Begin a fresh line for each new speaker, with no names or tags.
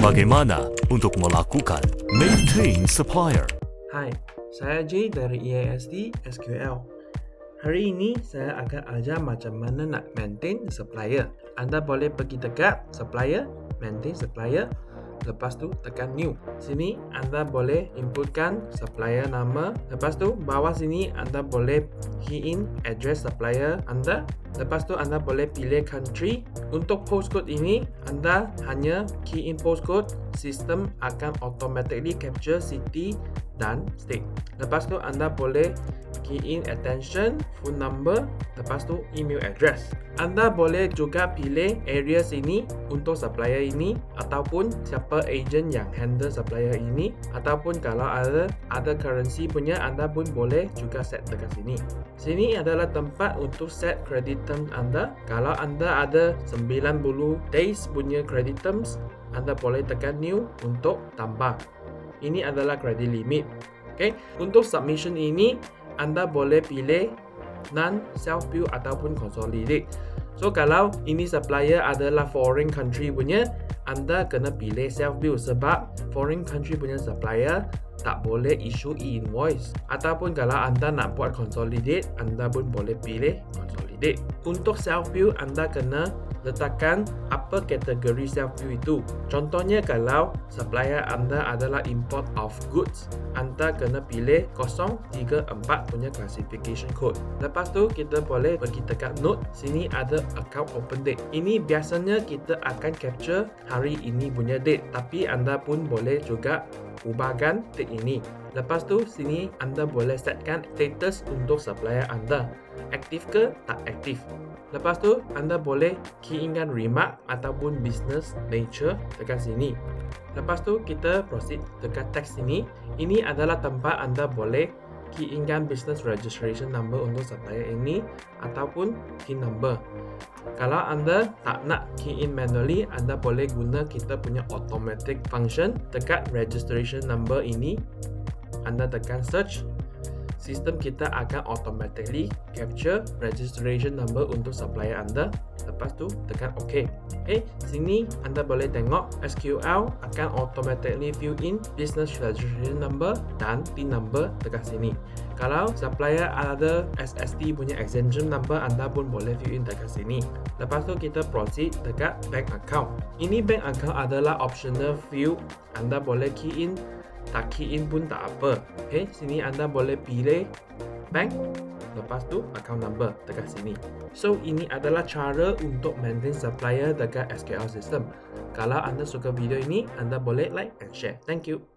Bagaimana untuk melakukan maintain supplier?
Hai, saya J dari EASD SQL. Hari ini saya akan ajar macam mana nak maintain supplier. Anda boleh pergi dekat supplier, maintain supplier, lepas tu tekan new. Sini anda boleh inputkan supplier nama. Lepas tu bawah sini anda boleh key in address supplier anda. Lepas tu anda boleh pilih country. Untuk postcode ini anda hanya key in postcode, sistem akan automatically capture city dan state. Lepas tu anda boleh key in attention, phone number, lepas tu email address. Anda boleh juga pilih area sini untuk supplier ini ataupun siapa agent yang handle supplier ini ataupun kalau ada ada currency punya anda pun boleh juga set dekat sini. Sini adalah tempat untuk set credit terms anda. Kalau anda ada 90 days punya credit terms, anda boleh tekan new untuk tambah. Ini adalah credit limit. Okay. Untuk submission ini, anda boleh pilih non self bill ataupun consolidate. So kalau ini supplier adalah foreign country punya, anda kena pilih self bill sebab foreign country punya supplier tak boleh issue e-invoice. Ataupun kalau anda nak buat consolidate, anda pun boleh pilih consolidate. Untuk self bill, anda kena letakkan apa kategori self bill itu. Contohnya kalau supplier anda adalah import of goods, anda kena pilih 034 punya classification code. Lepas tu kita boleh pergi tekan note, sini ada account open date. Ini biasanya kita akan capture hari ini punya date, tapi anda pun boleh juga ubahkan date ini. Lepas tu sini anda boleh setkan status untuk supplier anda. Aktif ke tak aktif. Lepas tu anda boleh key inkan remark ataupun business nature dekat sini. Lepas tu kita proceed dekat teks sini. Ini adalah tempat anda boleh key inkan business registration number untuk supplier ini ataupun key number. Kalau anda tak nak key in manually, anda boleh guna kita punya automatic function dekat registration number ini. Anda tekan search sistem kita akan automatically capture registration number untuk supplier anda. Lepas tu tekan OK. Okay, sini anda boleh tengok SQL akan automatically fill in business registration number dan PIN number dekat sini. Kalau supplier ada SST punya exemption number, anda pun boleh fill in dekat sini. Lepas tu kita proceed dekat bank account. Ini bank account adalah optional field. Anda boleh key in tak key in pun tak apa. Okay, sini anda boleh pilih bank, lepas tu account number dekat sini. So, ini adalah cara untuk maintain supplier dekat SQL system. Kalau anda suka video ini, anda boleh like and share. Thank you.